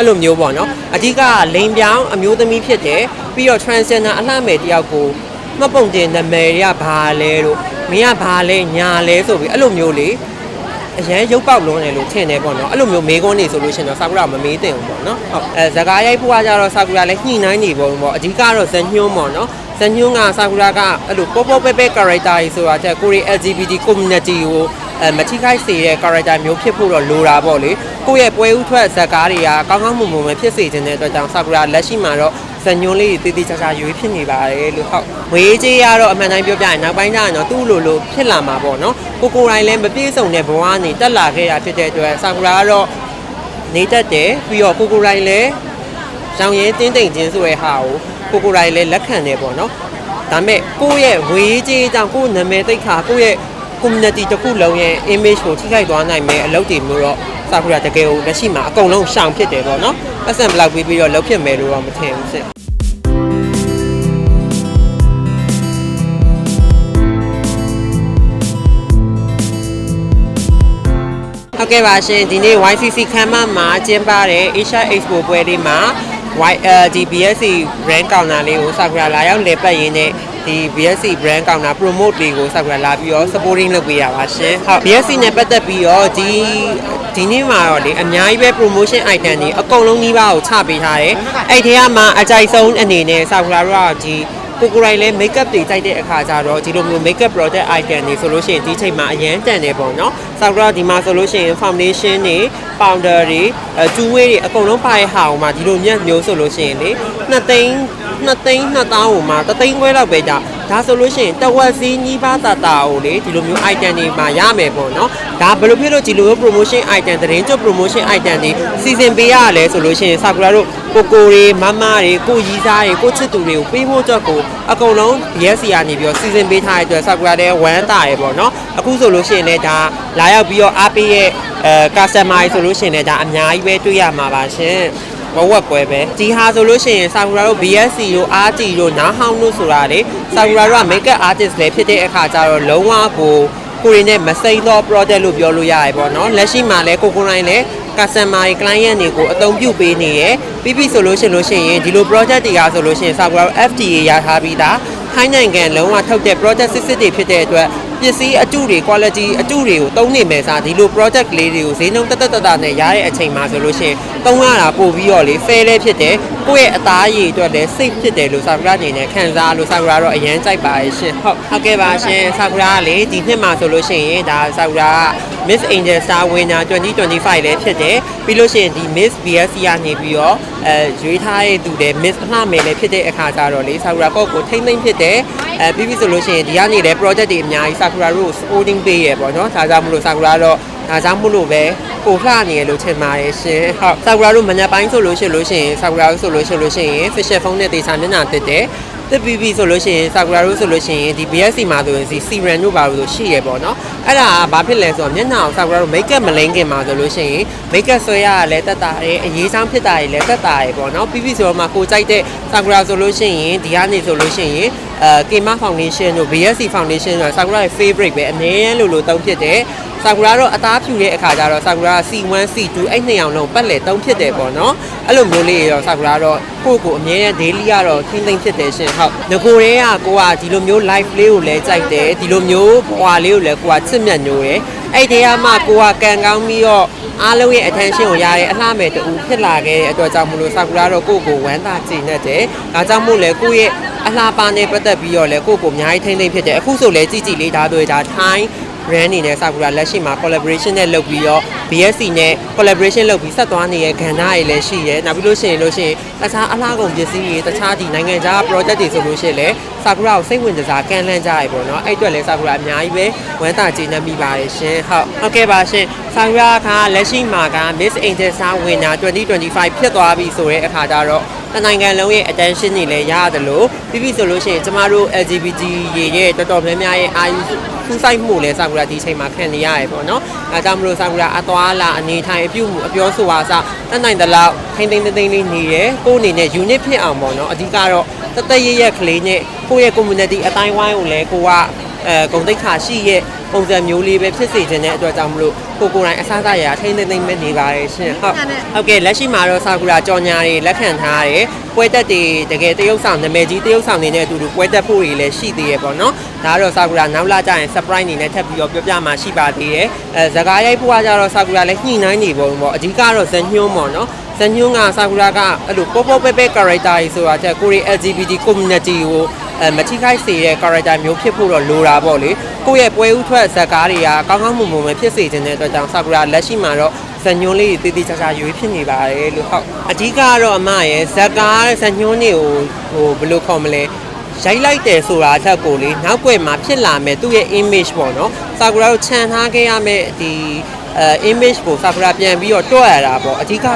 အဲ့လိုမျိုးပေါ့နော်အဓိကလိန်ပြောင်းအမျိုးသမီးဖြစ်တယ်ပြီးတော့ transgender အလှမယ်တယောက်ကိုမှတ်ပုံတင်နာမည်တွေကဘာလဲလို့မင်းကဘာလဲညာလဲဆိုပြီးအဲ့လိုမျိုးလေအရန်ရုပ်ပေါက်လုံးတယ်လို့ထင်တယ်ပေါ့နော်အဲ့လိုမျိုးမေးခွန်းနေဆိုလို့ရှိရင်တော့ဆာကူရာမမေးသင့်ဘူးပေါ့နော်ဟုတ်အဲဇကာရိုက်ဖို့ကကြတော့ဆာကူရာလည်းညှိနှိုင်းနေပုံပေါ့အဓိကတော့ဇညွန်းပေါ့နော်ဇညွန်းကဆာကူရာကအဲ့လိုပေါပေါပဲပဲ character ကြီးဆိုတာတဲ့ကိုရီ LGBT community ကိုအဲ မထိခိုက်စေတဲ့ character မျိုးဖြစ်ဖို့တော့လိုတာပေါ့လေကိုယ့်ရဲ့ပွဲဥထွက်ဇာကားတွေကကောင်းကောင်းမွန်မွန်ပဲဖြစ်စေခြင်းတဲ့အတွက်ကြောင့်ဆာကူရာလက်ရှိမှာတော့ဇညွန်းလေးတွေတည်တည်ချာချာရွေးဖြစ်နေပါတယ်လို့ဟုတ်ဝေးကြီးရတော့အမှန်တိုင်းပြောပြရင်နောက်ပိုင်းကျရင်တော့သူ့လိုလိုဖြစ်လာမှာပေါ့နော်ကိုကိုယ်တိုင်လည်းမပြည့်စုံတဲ့ဘဝကနေတက်လာခဲ့တာဖြစ်တဲ့အတွက်ဆာကူရာကတော့နေတတ်တယ်ပြီးတော့ကိုကိုယ်တိုင်လည်းရောင်ရဲတင်းတိမ်ခြင်းဆိုတဲ့ဟာကိုကိုကိုယ်တိုင်လည်းလက်ခံတယ်ပေါ့နော်ဒါပေမဲ့ကိုယ့်ရဲ့ဝေးကြီးကြောင့်ကိုယ့်နာမည်သိက္ခာကိုယ့်ရဲ့ community တစ်ခုလုံးရဲ့ image ကိုထိခိုက်သွားနိုင်မဲ့အလုပ်တွေမျိုးတော့ဆာကူရာတကယ်ကိုလက်ရှိမှာအကုန်လုံးရှောင်ဖြစ်တယ်ပေါ့နော်ပတ်စံဘလောက်ပြီးပြီးတော့လုပ်ဖြစ်မယ်လို့တော့မထင်ဘူးစစ်ဟုတ်ကဲ့ပါရှင်ဒီနေ့ YCC ခမ်းမမှာကျင်းပတဲ့ Asia Expo ပွဲလေးမှာ YLD BSC brand counter လေးကိုဆာကူရာလာရောက်လည်ပတ်ရင်းနဲ့ဒီ BSC brand counter promote လေးကိုဆာကူရာလာပြီးတော့ supporting လုပ်ပေးရပါရှင်ဟုတ် BSC နဲ့ပတ်သက်ပြီးတော့ဒီဒီနေ့မှာတော့လေအများကြီးပဲ promotion item တွေအကုန်လုံးနှီးပါးကိုချပေးထားတယ်အဲ့ဒီကမှအကြိုက်ဆုံးအနေနဲ့ဆာကူရာတို့ကဒီကိုကိုယ်တိုင်လည်း makeup တွေကြိုက်တဲ့အခါကျတော့ဒီလိုမျိုး makeup product item တွေဆိုလို့ရှိရင်ဒီချိန်မှာအရန်တန်တယ်ပေါ့နော်။ဆောက်ကဒီမှာဆိုလို့ရှိရင် foundation တွေ powder တွေအဲကျူးဝေးတွေအကုန်လုံးပါတဲ့ဟာဟိုမှာဒီလိုမြတ်မျိုးဆိုလို့ရှိရင်လေ2သိန်း2သိန်း2တောင်းဟိုမှာ3သိန်းခွဲလောက်ပဲကြာဒါဆိုလို့ရှိရင်တဝက်စီးညီးပါးတာတာကိုလေဒီလိုမျိုး item တွေမှာရမယ်ပေါ့နော်။ဒါဘယ်လိုဖြစ်လို့ဒီလိုမျိုး promotion item သတင်းကျွတ် promotion item တွေစီစဉ်ပေးရလဲဆိုလို့ရှိရင် sakura တို့ကိုကိုတွေမမတွေကိုရီးစားတွေကိုချစ်သူတွေကိုပေးဖို့အတွက်ကိုအကုန်လုံး BSC ကနေပြီးတော့စီစဉ်ပေးထားတဲ့အတွက် sakura တဲ့ဝမ်းတာရယ်ပေါ့နော်အခုဆိုလို့ရှိရင်လည်းဒါလာရောက်ပြီးတော့အားပေးရဲ့အဲ customer ဆိုလို့ရှိရင်လည်းဒါအများကြီးပဲတွေ့ရမှာပါရှင်ဘဝက်ပွဲပဲဒီဟာဆိုလို့ရှိရင် sakura တို့ BSC တို့ RT တို့နားဟောင်းတို့ဆိုတာလေ sakura တို့က makeup artist လည်းဖြစ်တဲ့အခါကျတော့လုံးဝကိုကိုရီနဲ့မစိမ့်သော project လို့ပြောလို့ရရပေါ့နော်လက်ရှိမှာလည်းကိုကိုတိုင်းလည်း customer တွေ client တွေကိုအသုံးပြုပေးနေရယ်ပြီးပြီဆိုလို့ရှိရင်လို့ရှိရင်ဒီလို project တွေကဆိုလို့ရှိရင် Sakura FDA ရထားပြီးသားခိုင်းနိုင်ငံလုံးဝထုတ်တဲ့ project စစ်စစ်တွေဖြစ်တဲ့အတွက် ပစ္စည်းအတုတွေ quality အတုတွေကိုသုံးနေမယ်စားဒီလို project ကလေးတွေကိုဈေးနှုန်းတက်တက်တတနဲ့ရတဲ့အချိန်မှာဆိုလို့ရှိရင်သုံးရတာပို့ပြီးတော့လေ fair လည်းဖြစ်တယ်ကိုယ့်ရဲ့အသားရည်အတွက်လည်း safe ဖြစ်တယ်လို့ Sakura အနေနဲ့ခံစားလို့ Sakura တော့အရန်ကြိုက်ပါရဲ့ရှင်ဟုတ်ဟုတ်ကဲ့ပါရှင် Sakura ကလေဒီနှစ်မှာဆိုလို့ရှိရင်ဒါ Sakura က Miss Angel Star Winner 2025လည်းဖြစ်တယ်ပြီးလို့ရှိရင်ဒီ Miss BSC ကနေပြီးတော့အဲရွေးထားတဲ့သူလည်း Miss အလှမယ်လည်းဖြစ်တဲ့အခါကျတော့လေ Sakura ကော့ကိုထိမ့်သိမ့်ဖြစ်တယ်အဲပြီးပြီဆိုလို့ရှိရင်ဒီကနေလည်း project တွေအများကြီး Sakura တို့ supporting ပေးရပေါ့နော်ဒါကြောင့်မလို့ Sakura တော့ ဒါကြောင့်မို့လို့ပဲပိုလှနေရလို့ထင်ပါတယ်ရှင်ဟုတ် Sakura တို့မညက်ပိုင်းဆိုလို့ရှိလို့ရှိရင် Sakura တို့ဆိုလို့ရှိလို့ရှိရင် facial phone နဲ့တေချာမျက်နှာတက်တယ်တက်ပြီးပြီဆိုလို့ရှိရင် Sakura တို့ဆိုလို့ရှိရင်ဒီ BSC မှာဆိုရင်စီ Serum တို့ပါလို့ရှိရပေါ့နော်အဲ့ဒါကဘာဖြစ်လဲဆိုတော့မျက်နှာကို Sakura တို့ makeup မလိမ့်ခင်မှာဆိုလို့ရှိရင် makeup ဆွဲရတာလည်းတက်တာတယ်အရေးဆောင်ဖြစ်တာတွေလည်းတက်တာတယ်ပေါ့နော်ပြီးပြီဆိုတော့မှကိုကြိုက်တဲ့ Sakura ဆိုလို့ရှိရင်ဒီကနေဆိုလို့ရှိရင်အဲ Kema Foundation တို့ BSC Foundation တို့ Sakura ရဲ့ favorite ပဲအနည်းလို့လို့တုံးဖြစ်တယ် ဆာကူရာတော့အသားဖြူတဲ့အခါကျတော့ဆာကူရာ C1 C2 အဲ့နှစ်အောင်လုံးပတ်လေတုံးဖြစ်တယ်ပေါ့နော်အဲ့လိုမျိုးလေးရောဆာကူရာတော့ကိုယ့်ကိုအမြဲတမ်း daily ကတော့ခင်းသိမ့်ဖြစ်တယ်ရှင်ဟုတ်ငကိုရဲကကိုကဒီလိုမျိုး live လေးကိုလည်းကြိုက်တယ်ဒီလိုမျိုးဟွာလေးကိုလည်းကိုကချစ်မြတ်ညိုတယ်အဲ့ဒီကမှကိုကကန်ကောင်းပြီးတော့အားလုံးရဲ့ attention ကိုရတဲ့အလှမဲ့တူဖြစ်လာခဲ့တဲ့အတွက်ကြောင့်မလို့ဆာကူရာတော့ကိုယ့်ကိုဝမ်းသာကြည်နေတယ်ဒါကြောင့်မို့လဲကိုယ့်ရဲ့အလှပါနဲ့ပတ်သက်ပြီးတော့လဲကိုယ့်ကိုအများကြီးထိမ့်သိမ့်ဖြစ်တယ်အခုဆိုလဲကြည်ကြည်လေးဒါတို့ဒါ time brand အနေနဲ့ Sakura လက်ရှိမှာ collaboration နဲ့လုပ်ပြီးတော့ BSC နဲ့ collaboration လုပ်ပြီးဆက်သွားနေတဲ့ကဏ္ဍတွေလည်းရှိရဲနောက်ပြီးလို့ရှိရင်လို့ရှိရင်တခြားအလားကုန်ပစ္စည်းတွေတခြားဒီနိုင်ငံခြား project တွေဆိုလို့ရှိရင်လည်း Sakura ကိုစိတ်ဝင်စားကမ်းလှမ်းကြရပေါ့နော်အဲ့အတွက်လည်း Sakura အများကြီးပဲဝမ်းသာကျေနပ်မိပါတယ်ရှင်ဟုတ်ဟုတ်ကဲ့ပါရှင် Sakura ကလက်ရှိမှာက Miss Angel Star Winner 2025ဖြစ်သွားပြီဆိုတဲ့အခါကျတော့တနိုင်ငံလုံးရဲ့ attention တွေလည်းရရတယ်လို့ပြီးပြီဆိုလို့ရှိရင်ကျမတို့ LGBT ရေရဲ့တော်တော်များများရဲ့အာရုံစူးစိုက်မှုလည်းဆာကူရာဒီချိန်မှာခံနေရတယ်ပေါ့နော်အဲဒါကြောင့်မလို့ဆာကူရာအသွားလာအနေထိုင်အပြုမှုအပြောဆိုပါစတတ်နိုင်တဲ့လောက်ထိမ့်သိမ့်သိမ့်သိမ့်လေးနေတယ်ကိုယ်အနေနဲ့ unit ဖြစ်အောင်ပေါ့နော်အဓိကတော့တသက်ရရက်ကလေးနဲ့ကိုယ့်ရဲ့ community အတိုင်းဝိုင်းကိုလည်းကိုက အဲဂုံတိတ်ခါရှိရဲ့ပုံစံမျိုးလေးပဲဖြစ်စေခြင်းတဲ့အတွက်ကြောင့်မလို့ကိုကိုယ်တိုင်အစားအစာရာထိမ့်သိမ့်သိမ့်ပဲနေပါတယ်ရှင်ဟုတ်ဟုတ်ကဲ့လက်ရှိမှာတော့ဆာကူရာကြော်ညာတွေလက်ခံထားရတယ်ပွဲတက်တွေတကယ်တရုပ်ဆောင်နာမည်ကြီးတရုပ်ဆောင်နေတဲ့အတူတူပွဲတက်ဖို့တွေလည်းရှိသေးရဲ့ပေါ့နော်ဒါကတော့ဆာကူရာနောက်လာကြရင် surprise အနေနဲ့ထပ်ပြီးတော့ပြောပြမှာရှိပါသေးတယ်အဲဇကားရိုက်ဖို့ကကြတော့ဆာကူရာလည်းညှိနှိုင်းနေပုံပေါ့အဓိကတော့ဇညွန်းပေါ့နော်ဇညွန်းကဆာကူရာကအဲ့လိုပေါပေါပဲပဲ character ကြီးဆိုတာချက်ကိုရီ LGBT community ကိုအဲ မထိခိုက်စေတဲ့ character မျိုးဖြစ်ဖို့တော့လိုတာပေါ့လေကိုယ့်ရဲ့ပွဲဥထွက်ဇာတ်ကားတွေကကောင်းကောင်းမွန်မွန်ပဲဖြစ်စေခြင်းတဲ့အတွက်ကြောင့်ဆာကူရာလက်ရှိမှာတော့ဇညွန်းလေးတွေတည်တည်ချာချာရွေးဖြစ်နေပါတယ်လို့ဟုတ်အဓိကကတော့အမရဲ့ဇာတ်ကားဇညွန်းတွေကိုဟိုဘယ်လိုခေါ်မလဲရိုက်လိုက်တယ်ဆိုတာအထက်ကိုလေနောက်ွယ်မှာဖြစ်လာမဲ့သူ့ရဲ့ image ပေါ့နော်ဆာကူရာကိုခြံထားခဲ့ရမဲ့ဒီအဲ image ကိုဆာကူရာပြန်ပြီးတော့တွက်ရတာပေါ့အဓိကက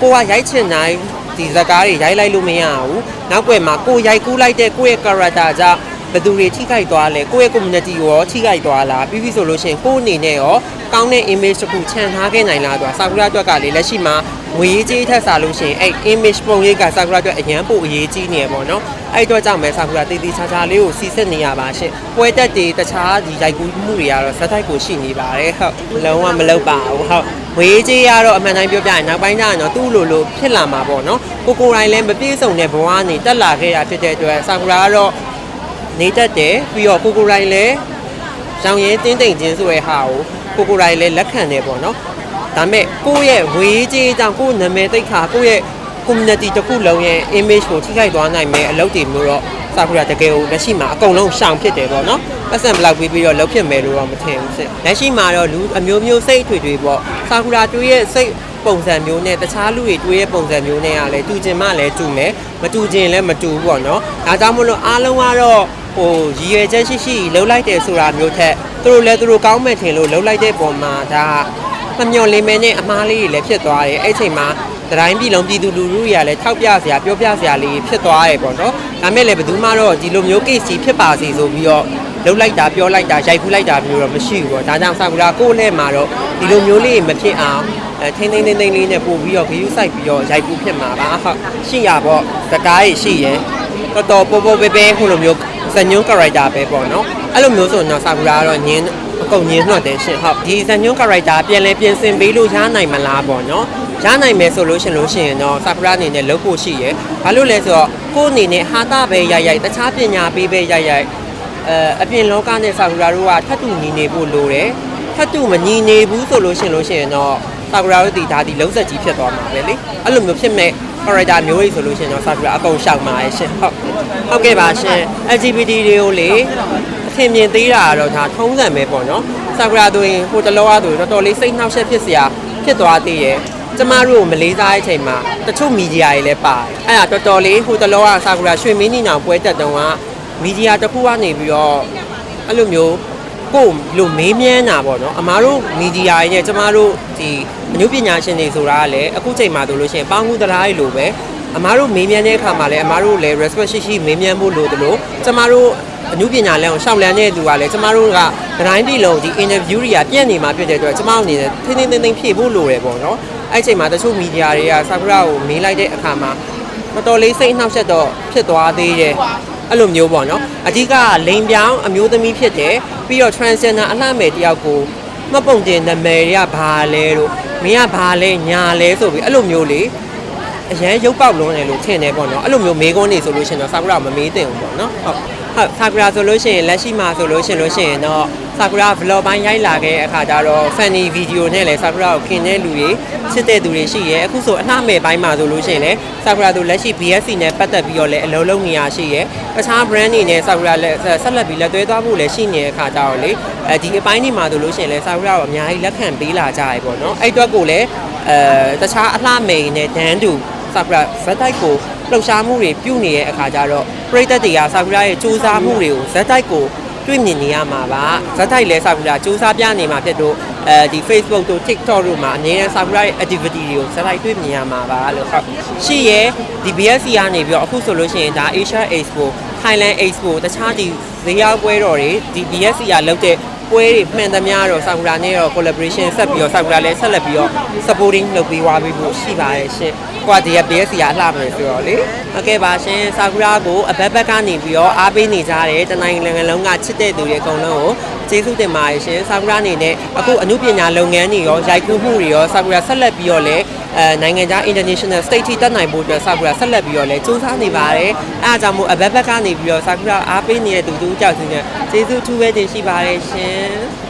ကိုကရိုက်ချင်တိုင်း ဒီဇာတ်ကားတွေရိုက်လိုက်လို့မရဘူးနောက်ွယ်မှာကိုရိုက်ကူးလိုက်တဲ့ကိုယ့်ရဲ့ character ကြောင့်ဘယ်သူတွေထိခိုက်သွားလဲကိုယ့်ရဲ့ community ကိုရောထိခိုက်သွားလားပြီးပြီဆိုလို့ရှိရင်ကိုယ့်အနေနဲ့ရောကောင်းတဲ့ image တစ်ခုခြံထားခဲ့နိုင်လားဆိုတာဆာကူရာအတွက်ကလေလက်ရှိမှာငွေရေးကြေးထက်စားလို့ရှိရင်အဲ့ image ပုံရိပ်ကဆာကူရာအတွက်အရန်ပိုအရေးကြီးနေရပေါ့နော်အဲ့အတွက်ကြောင့်ပဲဆာကူရာတည်တည်ချာချာလေးကိုစီစစ်နေရပါရှင့်ပွဲတက်တွေတခြားဒီရိုက်ကူးမှုတွေကတော့ဇက်တိုက်ကိုရှိနေပါတယ်ဟုတ်လုံးဝမလုပ်ပါဘူးဟုတ် ငွေရေးကြေးရတော့အမှန်တိုင်းပြောပြရင်နောက်ပိုင်းကျရင်တော့သူ့လိုလိုဖြစ်လာမှာပေါ့နော်ကိုကိုယ်တိုင်လည်းမပြေဆုံးတဲ့ဘဝကနေတက်လာခဲ့ရဖြစ်တဲ့အတွက်ဆာကူရာကတော့နေတတ်တယ်ပြီးတော့ကိုကိုရိုင်းလည်းရောင်ရဲတင်းတိမ်ခြင်းဆိုတဲ့ဟာကိုကိုကိုရိုင်းလည်းလက်ခံတယ်ပေါ့နော်ဒါပေမဲ့ကိုယ့်ရဲ့ဝေးကြီးအကြောင်းကိုယ့်နာမည်သိက္ခာကိုယ့်ရဲ့ community တစ်ခုလုံးရဲ့ image ကိုထိခိုက်သွားနိုင်မဲ့အလုပ်တွေမျိုးတော့စာကူရာတကယ်ကိုလက်ရှိမှာအကုန်လုံးရှောင်ဖြစ်တယ်ပေါ့နော်ပတ်စံဘလောက်ပြီးပြီးတော့လုပ်ဖြစ်မယ်လို့တော့မထင်ဘူးစစ်လက်ရှိမှာတော့လူအမျိုးမျိုးစိတ်အထွေထွေပေါ့ စာကူရာတွေးရဲ့စိတ်ပုံစံမျိုးနဲ့တခြားလူတွေတွေးရဲ့ပုံစံမျိုးနဲ့ကလည်းတူကျင်မှလည်းတူမယ်မတူကျင်လည်းမတူဘူးပေါ့နော်ဒါကြောင့်မလို့အားလုံးကတော့ဟိုရည်ရွယ်ချက်ရှိရှိလှုပ်လိုက်တယ်ဆိုတာမျိုးထက်သူတို့လည်းသူတို့ကောင်းမဲ့ထင်လို့လှုပ်လိုက်တဲ့ပုံမှာဒါမမျော်လင့်မဲနဲ့အမားလေးတွေလည်းဖြစ်သွားတယ်အဲ့ချိန်မှာတတိုင်းပြည်လုံးပြည်သူလူထုတွေကလည်းထောက်ပြစရာပြောပြစရာလေးဖြစ်သွားတယ်ပေါ့နော်ဒါမဲ့လည်းဘယ်သူမှတော့ဒီလိုမျိုး case ကြီးဖြစ်ပါစေဆိုပြီးတော့ လှုပ်လိုက်တာပြောလိုက်တာရိုက်ဖူးလိုက်တာမျိုးတော့မရှိဘူးပေါ့ဒါကြောင့်ဆာကူရာကိုယ့်နဲ့မှာတော့ဒီလိုမျိုးလေးမဖြစ်အောင်အဲထိမ့်သိမ့်သိမ့်သိမ့်လေးနဲ့ပို့ပြီးတော့ဂယူးဆိုင်ပြီးတော့ရိုက်ကူးဖြစ်မှာပါဟုတ်ရှိရပေါ့စကားကြီးရှိရင်တော်တော်ပေါ်ပေါ်ပဲပဲဟိုလိုမျိုးဇညွန်း character ပဲပေါ့နော်အဲ့လိုမျိုးဆိုတော့ဆာကူရာကတော့ညင်းအကုန်ညင်းနှော့တယ်ရှင်ဟုတ်ဒီဇညွန်း character ပြန်လဲပြင်ဆင်ပေးလို့ရနိုင်မလားပေါ့နော်ရနိုင်မယ်ဆိုလို့ရှင်လို့ရှိရင်တော့ဆာကူရာအနေနဲ့လုပ်ဖို့ရှိရယ်ဘာလို့လဲဆိုတော့ကိုယ့်အနေနဲ့ဟာတာပဲရိုက်ရိုက်တခြားပညာပေးပဲရိုက်ရိုက် အဲအပြင်လောကနဲ့ဆာကူရာတို့ကထပ်တူညီနေဖို့လိုတယ်ထပ်တူမညီနေဘူးဆိုလို့ရှင်လို့ရှိရင်တော့ဆာကူရာတို့ဒီဒါဒီလုံးဆက်ကြီးဖြစ်သွားမှာပဲလေအဲ့လိုမျိုးဖြစ်မဲ့ character မျိုးကြီးဆိုလို့ရှိရင်တော့ဆာကူရာအကုန်ရှောက်မှာရဲ့ရှင်ဟုတ်ဟုတ်ကဲ့ပါရှင် LGBT တွေကိုလေအထင်မြင်သေးတာကတော့ဒါထုံးစံပဲပေါ့နော်ဆာကူရာတို့ရင်ဟိုတလောကဆိုတော်တော်လေးစိတ်နှောက်ယှက်ဖြစ်စရာဖြစ်သွားသေးရဲ့ကျမတို့ကိုမလေးစားတဲ့အချိန်မှာတချို့မီဒီယာတွေလည်းပါတယ်အဲ့ဒါတော်တော်လေးဟိုတလောကဆာကူရာရွှေမင်းညီနောင်ပွဲတက်တုန်းက မီဒီယာတစ်ခုကနေပြီးတော့အဲ့လိုမျိုးကိုယ်လို့မေးမြန်းတာပေါ့နော်အမားတို့မီဒီယာတွေနဲ့ကျမတို့ဒီအနုပညာရှင်တွေဆိုတာကလည်းအခုချိန်မှာဆိုလို့ရှိရင်ပေါင်းကူးတရားတွေလိုပဲအမားတို့မေးမြန်းတဲ့အခါမှာလည်းအမားတို့လည်း respect ရှိရှိမေးမြန်းဖို့လိုတယ်လို့ကျမတို့အနုပညာလမ်းကိုရှောက်လန်းတဲ့သူကလည်းကျမတို့ကတိုင်းပြည်လုံးဒီ interview တွေကပြည့်နေမှာဖြစ်တဲ့အတွက်ကျမတို့အနေနဲ့ထင်းထင်းထင်းထင်းဖြည့်ဖို့လိုတယ်ပေါ့နော်အဲ့ချိန်မှာတချို့မီဒီယာတွေကဆာကူရာကိုမေးလိုက်တဲ့အခါမှာတော်တော်လေးစိတ်နှောက်ယှက်တော့ဖြစ်သွားသေးတယ် အဲ့လိုမျိုးပေါ့နော်အဓိကလိန်ပြောင်းအမျိုးသမီးဖြစ်တယ်ပြီးတော့ transgender အလှမယ်တယောက်ကိုမပုံတင်နာမည်တွေကဘာလဲလို့မင်းကဘာလဲညာလဲဆိုပြီးအဲ့လိုမျိုးလေအရန်ရုပ်ပေါက်လုံးတယ်လို့ထင်တယ်ပေါ့နော်အဲ့လိုမျိုးမေးခွန်းနေဆိုလို့ရှိရင်တော့ဆာကူရာမမေးသင့်ဘူးပေါ့နော်ဟုတ် ဟုတ်ဆာကူရာဆိုလို့ရှိရင်လက်ရှိမှာဆိုလို့ရှိရင်လို့ရှိရင်တော့ဆာကူရာ vlog ပိုင်းရိုက်လာခဲ့တဲ့အခါကျတော့ funny video နဲ့လည်းဆာကူရာကိုခင်တဲ့လူတွေချစ်တဲ့သူတွေရှိရဲအခုဆိုအလှမဲ့ပိုင်းမှာဆိုလို့ရှိရင်လည်းဆာကူရာတို့လက်ရှိ BSC နဲ့ပတ်သက်ပြီးတော့လည်းအလုံးလုံးနေရရှိရဲတခြား brand တွေနဲ့ဆာကူရာလည်းဆက်လက်ပြီးလက်သွဲသွားဖို့လည်းရှိနေတဲ့အခါကျတော့လေအဲဒီအပိုင်းဒီမှာဆိုလို့ရှိရင်လည်းဆာကူရာကိုအများကြီးလက်ခံပေးလာကြရပေါ့နော်အဲ့အတွက်ကိုလည်းအဲတခြားအလှမဲ့နဲ့ဒန်းတူဆာကူရာဇက်တိုက်ကို လှုပ်ရှားမှုတွေပြုနေတဲ့အခါကျတော့ပရိသတ်တွေကဆာကူရာရဲ့စူးစမ်းမှုတွေကိုဇက်တိုက်ကိုတွေ့မြင်နေရမှာပါဇက်တိုက်လဲဆာကူရာစူးစမ်းပြနေမှာဖြစ်တော့အဲဒီ Facebook တို့ TikTok တို့မှာအများနဲ့ဆာကူရာရဲ့ activity တွေကိုဇက်တိုက်တွေ့မြင်ရမှာပါလို့ဟုတ်ရှိရဲဒီ BSC ကနေပြီးတော့အခုဆိုလို့ရှိရင်ဒါ Asia Expo Thailand Expo တခြားဒီဈေးရောက်ပွဲတော်တွေဒီ BSC ကလုပ်တဲ့ ပွဲတွေမှန်သမျှတော့ဆာကူရာနဲ့တော့ collaboration ဆက်ပြီးတော့ဆာကူရာလည်းဆက်လက်ပြီးတော့ supporting လုပ်ပေးသွားပြီးဖို့ရှိပါတယ်ရှင်။ကိုကဒီက BSC ကလှမယ်ဆိုတော့လေ။ဟုတ်ကဲ့ပါရှင်ဆာကူရာကိုအဘက်ဘက်ကနေပြီးတော့အားပေးနေကြတဲ့တနိုင်ငံလုံးကချစ်တဲ့သူတွေအကုန်လုံးကိုကျေးဇူးတင်ပါတယ်ရှင်။ဆာကူရာအနေနဲ့အခုအမှုပညာလုပ်ငန်းတွေရောရိုက်ကူးမှုတွေရောဆာကူရာဆက်လက်ပြီးတော့လည်း အဲနိုင်ငံခြား international state ထိတက်နိုင်ဖို့အတွက်ဆာကူရာဆက်လက်ပြီးတော့လည်းစူးစမ်းနေပါတယ်။အဲအားကြောင့်မို့အဘက်ဘက်ကနေပြီးတော့ဆာကူရာအားပေးနေတဲ့သူတူကြောက်စီနဲ့ကျေးဇူးထူးပဲတင်ရှိပါတယ်ရှင်။